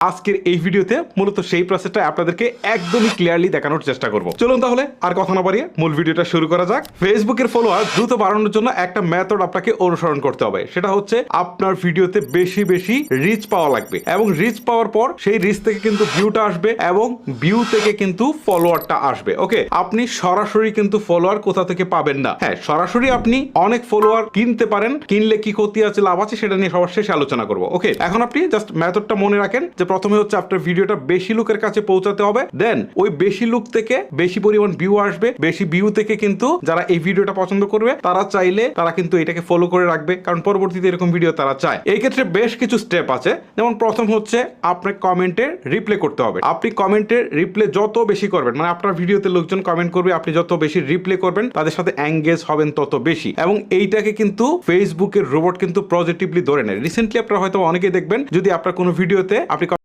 আজকের এই ভিডিওতে মূলত সেই প্রসেসটা আপনাদেরকে একদমই ক্লিয়ারলি দেখানোর চেষ্টা করব। চলুন তাহলে আর কথা না বাড়িয়ে মূল ভিডিওটা শুরু করা যাক। ফেসবুকের ফলোয়ার দ্রুত বাড়ানোর জন্য একটা মেথড আপনাকে অনুসরণ করতে হবে। সেটা হচ্ছে আপনার ভিডিওতে বেশি বেশি রিচ পাওয়া লাগবে এবং রিচ পাওয়ার পর সেই রিচ থেকে কিন্তু ভিউটা আসবে এবং ভিউ থেকে কিন্তু ফলোয়ারটা আসবে। ওকে আপনি সরাসরি কিন্তু ফলোয়ার কোথা থেকে পাবেন না? হ্যাঁ সরাসরি আপনি অনেক ফলোয়ার কিনতে পারেন, কিনলে কি ক্ষতি আছে, লাভ আছে, সেটা নিয়ে সবার শেষে আলোচনা করব। ওকে এখন আপনি জাস্ট মেথডটা মনে রাখেন যে প্রথমে হচ্ছে আপনার ভিডিওটা বেশি লোকের কাছে পৌঁছাতে হবে। দেন ওই বেশি লোক থেকে বেশি পরিমাণ ভিউ আসবে। বেশি ভিউ থেকে কিন্তু যারা এই ভিডিওটা পছন্দ করবে, তারা চাইলে তারা কিন্তু এটাকে ফলো করে রাখবে, কারণ পরবর্তীতে এরকম ভিডিও তারা চায়। এই ক্ষেত্রে বেশ কিছু স্টেপ আছে। যেমন প্রথম হচ্ছে আপনার কমেন্টে রিপ্লে করতে হবে। আপনি কমেন্টের রিপ্লে যত বেশি করবেন মানে আপনার ভিডিওতে লোকজন কমেন্ট করবে, আপনি যত বেশি রিপ্লে করবেন, তাদের সাথে এঙ্গেজ হবেন তত বেশি। এবং এইটাকে কিন্তু ফেসবুকের রোবট কিন্তু পজিটিভলি ধরে নেয়। রিসেন্টলি আপনারা হয়তো অনেকেই দেখবেন, যদি আপনার কোনো ভিডিওতে আপনি